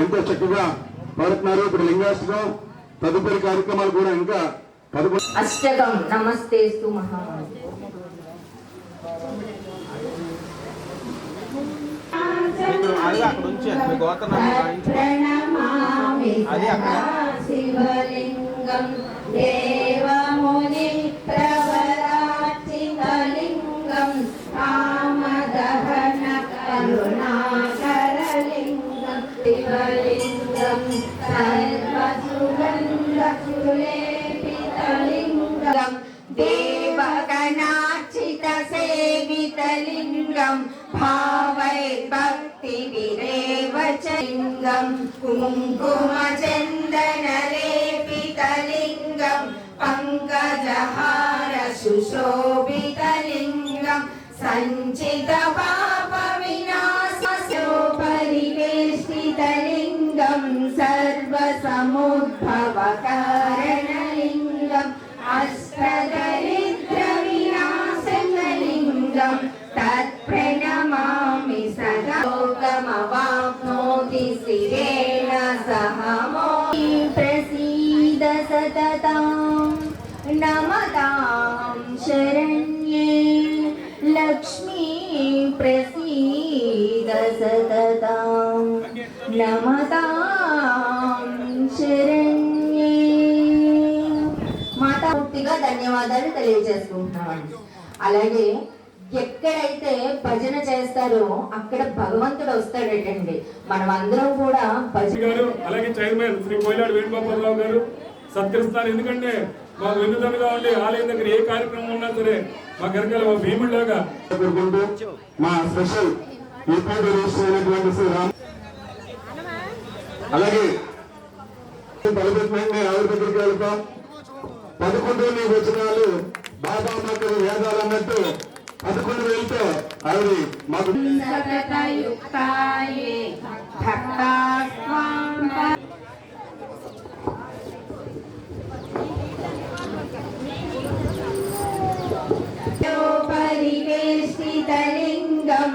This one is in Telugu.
చక్కగా పాడుతున్నారు. ఇప్పుడు లింగాష్టకం తదుపరి కార్యక్రమాలు కూడా ఇంకా అష్టకం అది అక్కడ. శివలింగం దేవముని लिङ्गम् सर्वसु गङ्गले पितलिङ्गम् देव कनाचितसे पितलिङ्गम् भावै भक्तिभिरेवचलिङ्गम् कुम्कुम चन्दनले पितलिङ्गम् पङ्कजहारशुशोभितलिङ्गम् सञ्चितः ं सर्वसमुद्भवकारणलिङ्गम् अष्टदरिद्रविनाशनलिङ्गम् तत्प्रणमामि सोगमवाप्नोति शिरेण सह मोहि प्रसीद सततां नमतां शरण्ये लक्ष्मी प्रसीद सतता నమతాం శరణ్యే. మాతా పూర్తిగా ధన్యవాదాలు తెలియజేసుకుంటున్నామండి. అలాగే ఎక్కడైతే భజన చేస్తారో అక్కడ భగవంతుడు వస్తాడటండి. మనం అందరం కూడా భజన గారు అలాగే చైర్మన్ శ్రీ కోయిలాడు వేణుగోపాలరావు గారు సత్కరిస్తారు ఎందుకంటే మాకు వెన్నుదన్నుగా ఉండి ఆలయం దగ్గర ఏ కార్యక్రమం ఉన్నా సరే మా గరకల భీముడిలాగా కోరుకుంటూ మా స్పెషల్ శ్రీ రామ్ అలాగే తలపెట్టినండి ఆవిడ దగ్గరికి వెళ్తాం. పదకొండు నీకు వచ్చిన వాళ్ళు బాబా మాకు వేదాలు అన్నట్టు పదకొండు వెళ్తే ఆవిడ మాకు సతతయుక్తాయే భక్తాస్వాం పరివేష్టితలింగం